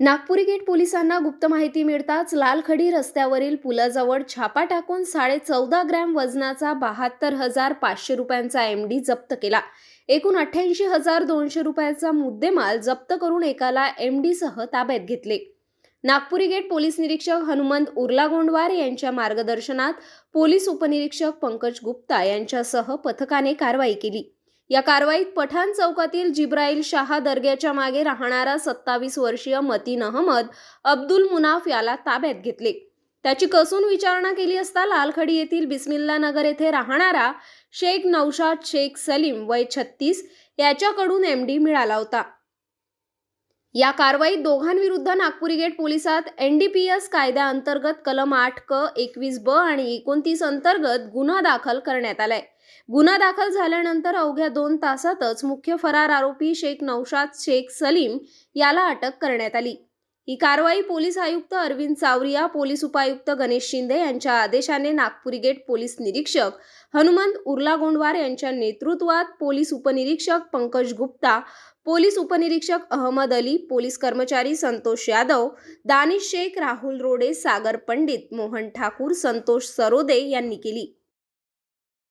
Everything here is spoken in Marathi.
नागपुरी गेट पोलिसांना गुप्त माहिती मिळताच लालखडी रस्त्यावरील पुलाजवळ छापा टाकून साडे चौदा ग्रॅम वजनाचा बहात्तर हजार पाचशे रुपयांचा एम डी जप्त केला. एकूण अठ्ठ्याऐंशी हजार दोनशे रुपयाचा मुद्देमाल जप्त करून एकाला एम डीसह ताब्यात घेतले. नागपुरी गेट पोलीस निरीक्षक हनुमंत उर्ला गोंडवार यांच्या मार्गदर्शनात पोलीस उपनिरीक्षक पंकज गुप्ता यांच्यासह पथकाने कारवाई केली. या कारवाईत पठाण चौकातील जिब्राईल शाह दर्ग्याच्या मागे राहणारा सत्तावीस वर्षीय मतीन अहमद अब्दुल मुनाफ याला ताब्यात घेतले. त्याची कसून विचारणा केली असता लालखडी येथील बिस्मिल्ला नगर येथे राहणारा शेख नौशाद शेख सलीम वय छत्तीस याच्याकडून एम डी मिळाला होता. या कारवाईत दोघांविरुद्ध नागपुरी गेट पोलिसात एनडीपीएस कायद्याअंतर्गत कलम आठ क एकवीस ब आणि एकोणतीस अंतर्गत गुन्हा दाखल करण्यात आलाय. गुन्हा दाखल झाल्यानंतर अवघ्या दोन तासातच मुख्य फरार आरोपी शेख नौशाद शेख सलीम याला अटक करण्यात आली. ही कारवाई पोलीस आयुक्त अरविंद चावरिया पोलीस उपायुक्त गणेश शिंदे यांच्या आदेशाने नागपुरी गेट पोलीस निरीक्षक हनुमंत उर्ला गोंडवार यांच्या नेतृत्वात पोलीस उपनिरीक्षक पंकज गुप्ता पोलीस उपनिरीक्षक अहमद अली पोलीस कर्मचारी संतोष यादव दानिश शेख राहुल रोडे सागर पंडित मोहन ठाकूर संतोष सरोदे यांनी केली.